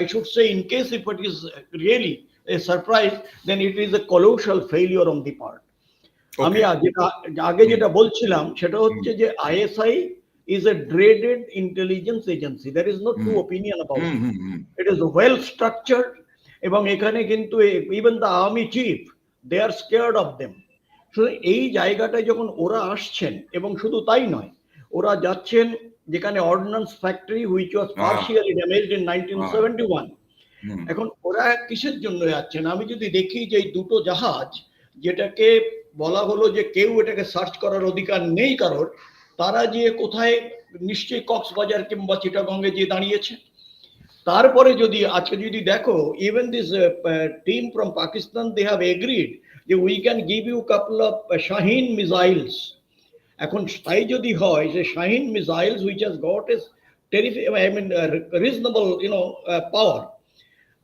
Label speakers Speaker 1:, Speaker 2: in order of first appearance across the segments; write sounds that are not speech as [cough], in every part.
Speaker 1: I should say, in case if it is really a surprise, then it is a colossal failure on the part. আমি যেটা আগে যেটা বলছিলাম সেটা হচ্ছে যে ISI is a dreaded intelligence agency. There is no two
Speaker 2: Hmm.
Speaker 1: opinion about it. It is well structured এবং এখানে কিন্তু even the army chief they are scared of them শুধু এই জায়গাটায় যখন ওরা আসছেন এবং শুধু তাই নয় ওরা যাচ্ছেন যেখানে ordnance factory which was. Partially damaged in nineteen seventy one এখন ওরা কিসের জন্য যাচ্ছেন? আমি যদি দেখি যে এই দুটো জাহাজ যেটাকে বলা হলো যে কেউ এটাকে সার্চ করার অধিকার নেই কারোর তারা যে কোথায় নিশ্চয়ই কক্সবাজার কিংবা চিটাগঙ্গে যে দাঁড়িয়েছে। তারপরে যদি আজকে যদি দেখো even this team from Pakistan they have agreed যে we can give you couple of Shaheen missiles এখন তাই যদি হয় যে Shaheen missiles which has got is terrific I mean reasonable you know power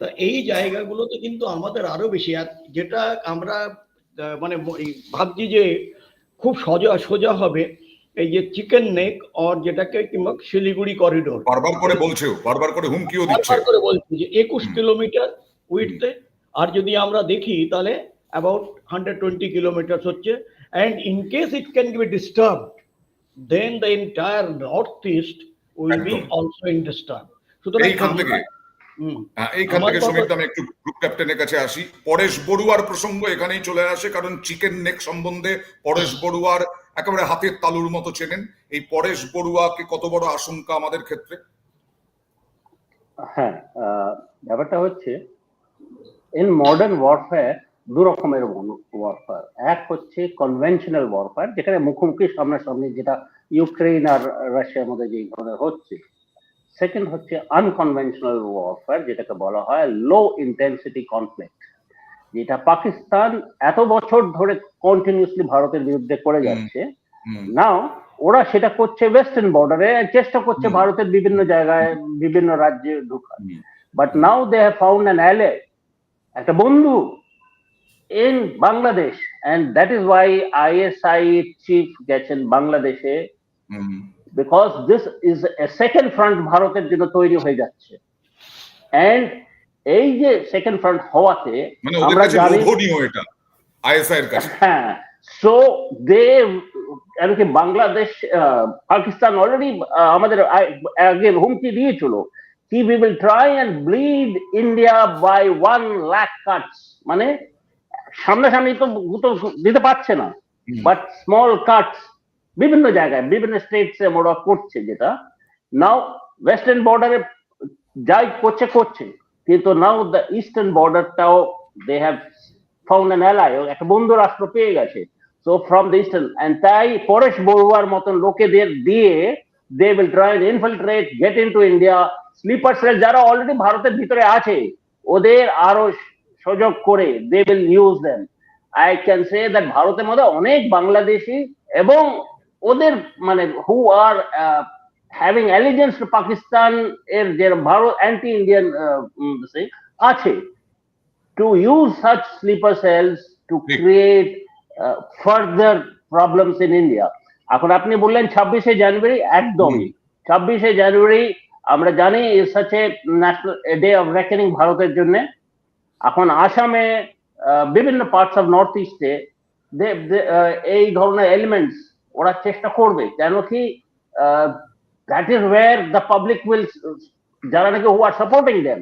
Speaker 1: তা এই জায়গাগুলোতে কিন্তু আমাদের আরও বেশি আর যেটা আমরা মানে ভাবছি যে খুব সোজা সোজা হবে এই যে চিকেন নেক অর যেটাকে কিংবা শিলিগুড়ি করিডোর
Speaker 2: বারবার করে বলছেও বারবার করে হুমকিও দিচ্ছে
Speaker 1: বারবার করে বলছি যে একুশ
Speaker 2: হুম।
Speaker 1: কিলোমিটার উইথে আর যদি আমরা দেখি তাহলে অ্যাবাউট হান্ড্রেড টোয়েন্টি কিলোমিটার হচ্ছে case it can be disturb then the entire north east will be
Speaker 2: একদম।
Speaker 1: অলসো ইন ডিস্টার্ব সুতরাং
Speaker 2: এইখান থেকে। হ্যাঁ, এইখান থেকে সুমিত আমি একটু গ্রুপ ক্যাপ্টেনের কাছে আসি। পরেশ বড়ুয়ার প্রসঙ্গ এখানেই চলে আসে কারণ চিকেন নেক সম্বন্ধে পরেশ বড়ুয়ার একেবারে হাতের তালুর মতো চেনেন। এই পরেশ বড়ুয়াকে কত বড় আশঙ্কা আমাদের ক্ষেত্রে?
Speaker 3: হ্যাঁ আহ, ব্যাপারটা হচ্ছে ইন মডার্ন ওয়ারফেয়ার দু রকমের ওয়ারফেয়ার এক হচ্ছে কনভেনশনাল ওয়ারফেয়ার যেখানে মুখোমুখি সামনাসামনি যেটা ইউক্রেন আর রাশিয়ার মধ্যে যে ধরনের হচ্ছে। সেকেন্ড হচ্ছে আনকনভেনশনাল ওয়ারফেয়ার যেটাকে বলা হয় লো ইন্টেন্সিটি কনফ্লিক্ট যেটা পাকিস্তান এত বছর ধরে কন্টিনিউসলি ভারতের বিরুদ্ধে করে যাচ্ছে। নাও ওরা সেটা করছে ওয়েস্টার্ন বর্ডারে চেষ্টা করছে ভারতের বিভিন্ন জায়গায় বিভিন্ন রাজ্যে ঢোকার। But now they have found an ally একটা বন্ধু in Bangladesh and that is why ISI chief গেছেন বাংলাদেশে
Speaker 2: হুম,
Speaker 3: because this is a second front ভারতের জন্য তৈরি হয়ে যাচ্ছে। অ্যান্ড এই যে সেকেন্ড ফ্রন্ট হওয়াতে
Speaker 2: মানে ওদের
Speaker 3: আমরা
Speaker 2: কাছে
Speaker 3: জানি
Speaker 2: লোভনীয় এটা আইএসআই এর কাছে।
Speaker 3: হ্যাঁ সো দে এমনকি বাংলাদেশ আহ, পাকিস্তান অলরেডি আমাদের আগে হুমকি দিয়েছিল কি we will try and bleed India by one lakh cuts মানে সামনাসামনি তো তো দিতে পারছে না। বাট স্মল কাটস বিভিন্ন জায়গায় বিভিন্ন স্টেটস এ ওরা করছে যেটা। নাও ওয়েস্টার্ন বর্ডারে যাই করছে করছে। কিন্তু now the eastern বর্ডারটাও they have found an ally একটা বন্ধু রাষ্ট্র পেয়ে গেছে। So from the eastern and তাই পরেশ বড়ুয়ার মতন লোকেদের দিয়ে they will try infiltrate get into India sleeper cell যারা অলরেডি ভারতের ভিতরে আছে ওদের আরও সুযোগ করে they will use them I can say that ভারতের মধ্যে অনেক বাংলাদেশি এবং ওদের মানে who are having allegiance to Pakistan এর যে ভারত অ্যান্টি ইন্ডিয়ান আছে। To use such sleeper cells to. Create further problems in India এখন আপনি বললেন ছাব্বিশে জানুয়ারি একদমই ছাব্বিশে জানুয়ারি আমরা জানি is such a national day of reckoning ভারতের জন্য। এখন আসামে বিভিন্ন পার্টস অফ নর্থ ইস্টে এই ধরনের এলিমেন্টস ওরা চেষ্টা করবে। কেন কি that is war the public will যারা নাকি who are supporting them.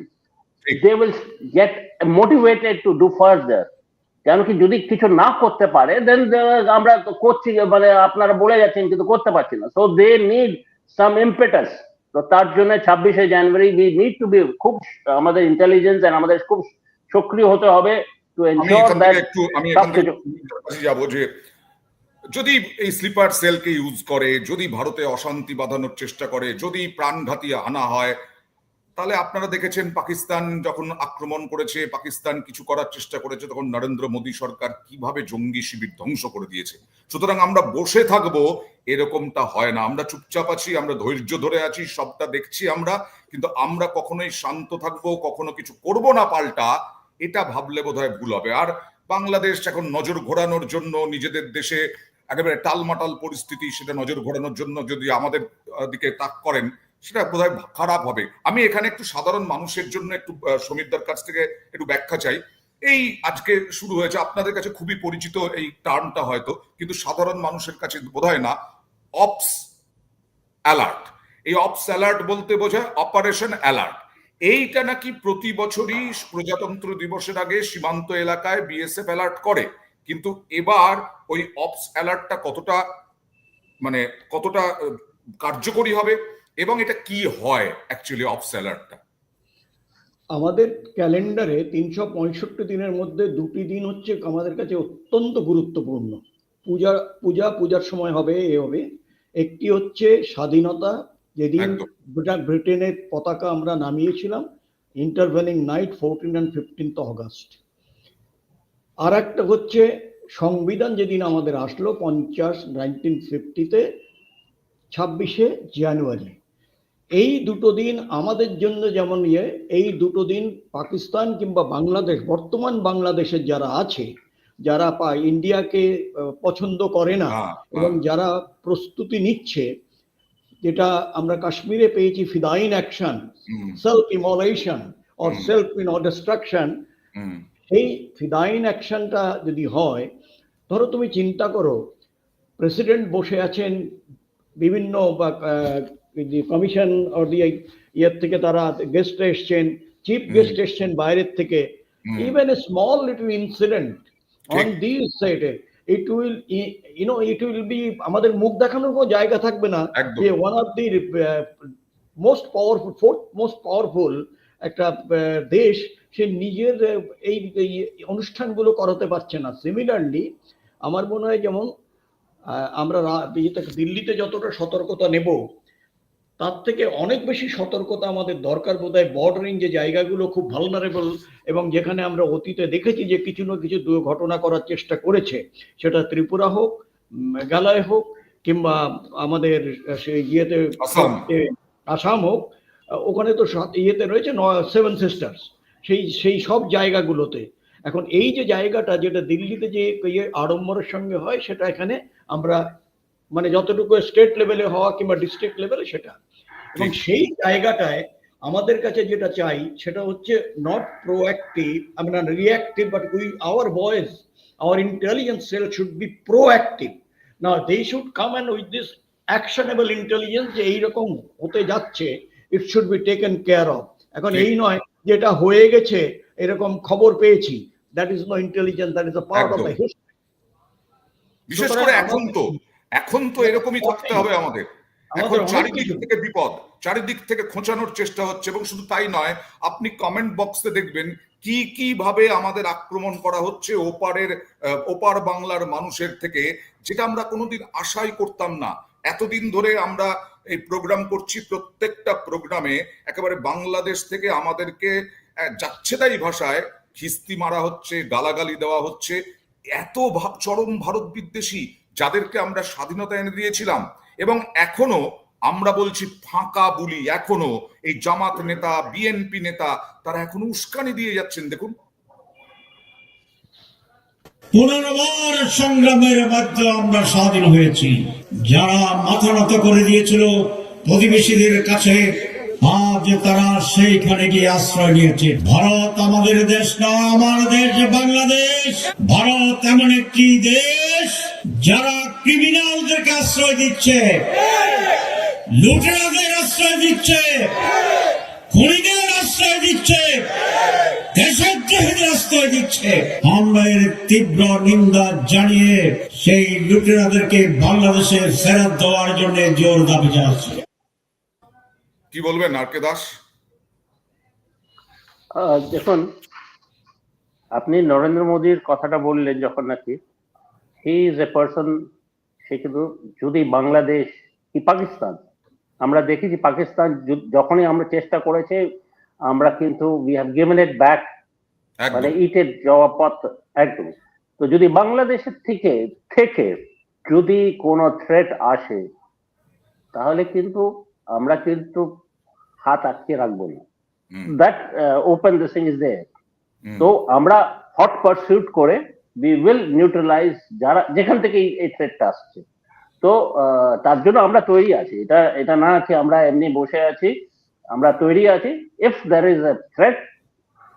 Speaker 3: They will get motivated to do further কেন কি যদি কিছু না করতে পারে দেন আমরা তো করছি মানে আপনারা বলে যাচ্ছেন কিন্তু করতে পারছি না। So they need some impetus তো তার জন্য ছাব্বিশে জানুয়ারি উই নিড টু বি খুব আমাদের ইন্টেলিজেন্স এন্ড আমাদের খুব সক্রিয় হতে হবে টু
Speaker 2: একটু আমি যাব যে যদি এই স্লিপার সেলকে ইউজ করে যদি ভারতে অশান্তি বাঁধানোর চেষ্টা করে যদি প্রাণঘাতী আনা হয় তাহলে আপনারা দেখেছেন পাকিস্তান যখন আক্রমণ করেছে পাকিস্তান কিছু করার চেষ্টা করেছে তখন নরেন্দ্র মোদী সরকার কীভাবে জঙ্গি শিবির ধ্বংস করে দিয়েছে? সুতরাং আমরা বসে থাকব এরকমটা হয় না। আমরা চুপচাপ আছি আমরা ধৈর্য ধরে আছি সবটা দেখছি আমরা কিন্তু আমরা কখনোই শান্ত থাকব কখনো কিছু করব না পাল্টা এটা ভাবলে বোধহয় ভুল হবে। আর বাংলাদেশ এখন নজর ঘোরানোর জন্য নিজেদের দেশে একেবারে টালমাটাল পরিস্থিতি, সেটা নজর ঘোরানোর জন্য যদি আমাদের দিকে তাক করেন, সেটা বোধহয় খারাপ হবে। আমি এখানে একটু সাধারণ মানুষের জন্য একটু সমীরদার কাছ থেকে একটু ব্যাখ্যা চাই। এই আজকে শুরু হয়েছে, আপনাদের কাছে খুবই পরিচিত এই টার্মটা হয়তো, কিন্তু সাধারণ মানুষের কাছে বোধহয় না অপস অ্যালার্ট। এই অপস অ্যালার্ট বলতে বোঝায় অপারেশন অ্যালার্ট। এইটা নাকি প্রতি বছরই প্রজাতন্ত্র দিবসের আগে সীমান্ত এলাকায় বিএসএফ অ্যালার্ট করে। কিন্তু এবার ওই অপস অ্যালার্টটা কতটা মানে কতটা কার্যকরী হবে এবং এটা কি হয় অ্যাকচুয়ালি অপস অ্যালার্টটা
Speaker 1: আমাদের ক্যালেন্ডারে তিনশো পঁয়ষট্টি দিনের মধ্যে দুটি দিন হচ্ছে আমাদের কাছে অত্যন্ত গুরুত্বপূর্ণ। পূজা পূজা, পূজার সময় হবে, এ হবে। একটি হচ্ছে স্বাধীনতা যেদিন ব্রিটেনের পতাকা আমরা নামিয়েছিলাম intervening night fourteen and fifteenth August আর একটা হচ্ছে সংবিধান যেদিন আমাদের আসলো পঞ্চাশ নাইনটিন ফিফটিতে ছাব্বিশে জানুয়ারি। এই দুটো দিন আমাদের জন্য যেমন ইয়ে এই দুটো দিন পাকিস্তান কিংবা বাংলাদেশ বর্তমান বাংলাদেশের যারা আছে যারা পা- ইন্ডিয়াকে পছন্দ করে না
Speaker 2: হ্যাঁ,
Speaker 1: এবং যারা প্রস্তুতি নিচ্ছে যেটা আমরা কাশ্মীরে পেয়েছি fidayeen action self immolation or self in destruction এই ফিদাইন অ্যাকশনটা যদি হয় ধরো তুমি চিন্তা করো প্রেসিডেন্ট বসে আছেন বিভিন্ন বা কমিশন অর দি ইয়ের থেকে তারা গেস্টে এসছেন চিফ গেস্ট এসছেন বাইরের থেকে
Speaker 2: হুম,
Speaker 1: even a small little incident on
Speaker 2: ঠিক।
Speaker 1: Will you know it will be আমাদের মুখ দেখানোর কোনো জায়গা থাকবে না যে one of the most powerful fourth most powerful একটা আহ, দেশ সে নিজের আহ, এই অনুষ্ঠানগুলো করাতে পারছে না। সিমিলারলি আমার মনে হয় যেমন আমরা দিল্লিতে যতটা সতর্কতা নেব তার থেকে অনেক বেশি সতর্কতা আমাদের দরকার বোধ হয় বর্ডারিং যে জায়গাগুলো খুব ভালনারেবল এবং যেখানে আমরা অতীতে দেখেছি যে কিছু না কিছু দুর্ঘটনা করার চেষ্টা করেছে সেটা ত্রিপুরা হোক মেঘালয় হোক কিংবা আমাদের সেই ইয়েতে
Speaker 2: আসাম।
Speaker 1: হোক ওখানে তো ইয়েতে রয়েছে সেভেন সিস্টার্স সেই সেই সব জায়গাগুলোতে এখন এই যে জায়গাটা যেটা দিল্লিতে যে ইয়ে আড়ম্বরের সঙ্গে হয় সেটা এখানে আমরা মানে যতটুকু স্টেট লেভেলে হওয়া কিংবা ডিস্ট্রিক্ট লেভেলে সেটা। এবং সেই জায়গাটায় আমাদের কাছে যেটা চাই সেটা হচ্ছে নট প্রোঅ্যাক্টিভ আমি না reactive but we our boys our intelligence cell should be proactive না they should come and with this actionable intelligence যে এইরকম হতে যাচ্ছে it should be taken care of এখন এই নয় যেটা হয়ে গেছে এরকম খবর পেয়েছি that is no intelligence that is a part of. The history
Speaker 2: বিশেষ করে এখন তো। এখন তো এরকমই থাকতে হবে আমাদের। এখন চারিদিক থেকে বিপদ চারিদিক থেকে খোঁচানোর চেষ্টা হচ্ছে এবং শুধু তাই নয় আপনি কমেন্ট বক্সে দেখবেন কি কি ভাবে আমাদের আক্রমণ করা হচ্ছে ওপারের ওপার বাংলার মানুষের থেকে যেটা আমরা কোনোদিন আশাই করতাম না। এতদিন ধরে আমরা এই প্রোগ্রাম করছি প্রত্যেকটা প্রোগ্রামে একেবারে বাংলাদেশ থেকে আমাদেরকে যাচ্ছে তাই ভাষায় খিস্তি মারা হচ্ছে গালাগালি দেওয়া হচ্ছে এত চরম ভারত বিদ্বেষী যাদেরকে আমরা স্বাধীনতা এনে দিয়েছিলাম এবং এখনও আমরা বলছি ফাঁকা বুলি, এখনও এই জামাত নেতা, বিএনপি নেতা, তারা এখনও উস্কানি দিয়ে যাচ্ছেন, দেখুন।
Speaker 4: পুনর্বার সংগ্রামের মাধ্যমে আমরা স্বাধীন হয়েছি। যারা মাথা নত করে দিয়েছিল প্রতিবেশীদের কাছে, আজ তারা সেইখানে গিয়ে আশ্রয় নিয়েছে। ভারত আমাদের দেশ না, আমার দেশ বাংলাদেশ। ভারত এমন একটি দেশ যারা ক্রিমিনালদেরকে আশ্রয় দিচ্ছে লুটেরাদের আশ্রয় দিচ্ছে খুনিদের আশ্রয় দিচ্ছে দেশদ্রোহীদের আশ্রয় দিচ্ছে আমরা এর তীব্র নিন্দা জানিয়ে সেই লুটেরাদেরকে বাংলাদেশে ফেরত দেওয়ার জন্য জোর দাবি জানাচ্ছি।
Speaker 2: কি বলবেন আর কে দাস?
Speaker 3: দেখুন আপনি নরেন্দ্র মোদীর কথাটা বললেন যখন নাকি হি ইজ এ পার্সন সে কিন্তু যদি বাংলাদেশ কি পাকিস্তান আমরা দেখেছি পাকিস্তান যখনই আমরা চেষ্টা করেছে আমরা কিন্তু we have given it back মানে ইটের জবাবপত্র একদম। তো যদি বাংলাদেশের থেকে থেকে যদি কোনো থ্রেট আসে তাহলে কিন্তু আমরা কিন্তু হাত আটকে রাখব না। That open this thing is there তো আমরা হট পারসিউট করে উই উইল নিউট্রালাইজ যারা, যেখান থেকে এই- থ্রেটটা আসছে। তো তার জন্য আমরা তৈরি আছি। এটা এটা না আছে আমরা এমনি বসে আছি, আমরা তৈরি আছি। If there is a threat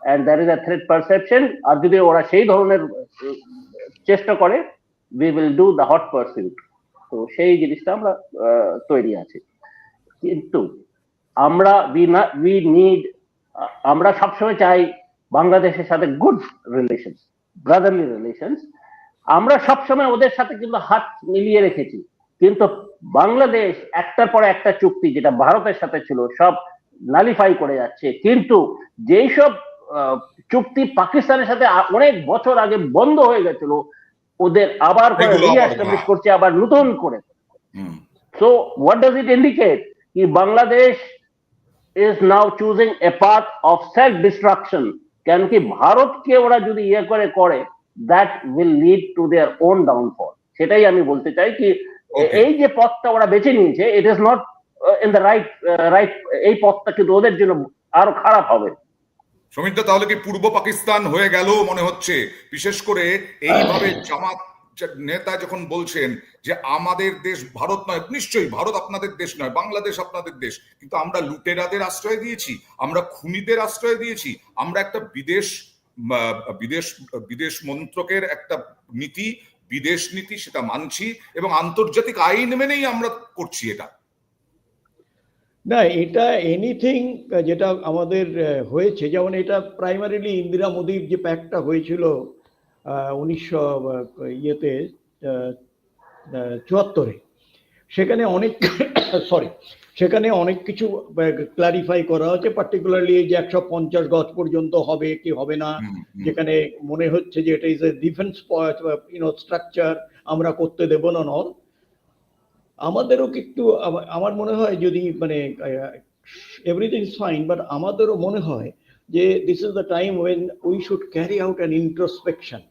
Speaker 3: and there is a threat perception আর যদি ওরা সেই ধরনের, চেষ্টা করে we will do the hot pursuit তো সেই জিনিসটা আমরা তৈরি আছি। কিন্তু আমরা উই নিড আমরা সবসময় চাই বাংলাদেশের সাথে গুড রিলেশন ব্রাদারলি রিলেশনস আমরা সবসময় ওদের সাথে কিন্তু হাত মিলিয়ে রেখেছি কিন্তু বাংলাদেশ একটার পর একটা চুক্তি যেটা ভারতের সাথে ছিল সব নালিফাই করে যাচ্ছে কিন্তু যেই সব চুক্তি পাকিস্তানের সাথে অনেক বছর আগে বন্ধ হয়ে গেছিল ওদের আবার রিএস্টাবলিশ। করছে আবার নতুন করে
Speaker 2: হুম
Speaker 3: So what does it indicate? Ki Bangladesh is now choosing a path of self-destruction. কেন কি ভারতকে ওরা যদি ইয়ে করে করে that will lead to their own downfall সেটাই আমি বলতে চাই কি এই যে পথটা ওরা বেছে নিয়েছে it is not in the right right এই পথটা কিন্তু ওদের জন্য আরও খারাপ হবে।
Speaker 2: সমিতা তাহলে কি পূর্ব পাকিস্তান হয়ে গেল মনে হচ্ছে? বিশেষ করে এইভাবে জামাত নেতা যখন বলছেন যে আমাদের দেশ ভারত নয়, নিশ্চয়ই ভারত আপনাদের দেশ নয়, বাংলাদেশ আপনাদের দেশ, কিন্তু আমরা লুটেরাদের আশ্রয় দিয়েছি, আমরা খুনিদের আশ্রয় দিয়েছি, আমরা একটা বিদেশ বিদেশ বিদেশ মন্ত্রকের একটা নীতি, বিদেশ নীতি সেটা মানছি এবং আন্তর্জাতিক আইন মেনেই আমরা করছি এটা।
Speaker 1: না, এটা এনিথিং যেটা আমাদের হয়েছে, যেমন এটা প্রাইমারিলি ইন্দিরা মোদির যে প্যাকটা হয়েছিল উনিশশো ইয়েতে চুয়াত্তরে। সেখানে অনেক [coughs] সরি সেখানে অনেক কিছু ক্লারিফাই করা হচ্ছে পার্টিকুলারলি এই যে একশো পঞ্চাশ গজ পর্যন্ত হবে কি হবে না। যেখানে মনে হচ্ছে যে এটা is a defence you know structure আমরা করতে দেব না নল আমাদেরও কি একটু আমা- আমার মনে হয় যদি মানে এভরিথিং ইজ ফাইন বাট আমাদেরও মনে হয় যে this is the time when we should carry out an introspection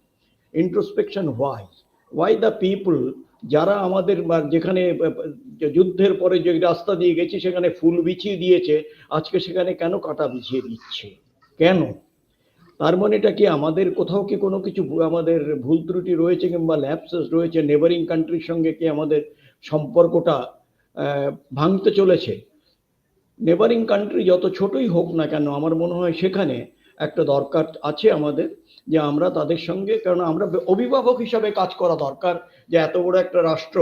Speaker 1: introspection why why the people যারা আমাদের যেখানে যুদ্ধের পরে যে রাস্তা দিয়ে গেছি, সেখানে ফুল বিছিয়ে দিয়েছে, আজকে সেখানে কেন কাটা বিছিয়ে দিচ্ছে? কেন? তার মানে এটা কি আমাদের কোথাও কি কোনো কিছু আমাদের ভুল ত্রুটি রয়েছে কিংবা ল্যাপসেস রয়েছে নেবারিং কান্ট্রির সঙ্গে কি আমাদের সম্পর্কটা ভাঙতে চলেছে? নেবারিং কান্ট্রি যত ছোটই হোক না কেন, আমার মনে হয় সেখানে একটা দরকার আছে আমাদের যে আমরা তাদের সঙ্গে, কারণ আমরা অভিভাবক হিসাবে কাজ করা দরকার যে এত বড় একটা রাষ্ট্র,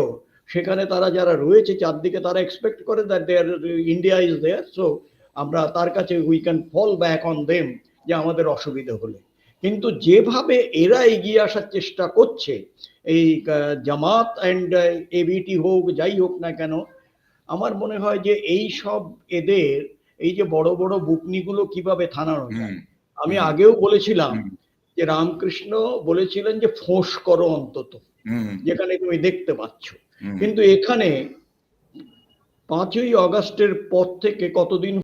Speaker 1: সেখানে তারা যারা রয়েছে চারদিকে তারা এক্সপেক্ট করে that there India is there so আমরা তার কাছে we can fall back on them যে আমাদের অসুবিধা হলে। কিন্তু যেভাবে এরা এগিয়ে আসার চেষ্টা করছে, এই জামাত অ্যান্ড এবিটি হোক, যাই হোক না কেন, আমার মনে হয় যে এই সব এদের, এই যে বড় বড় বুকনিগুলো কীভাবে থানানো যায়? আমি আগেও বলেছিলাম যে রামকৃষ্ণ বলেছিলেন যে ফোঁস করো অন্তত যেখানে তুমি দেখতে পাচ্ছ। কিন্তু এখানে পাঁচই অগাস্টের পর থেকে কতদিন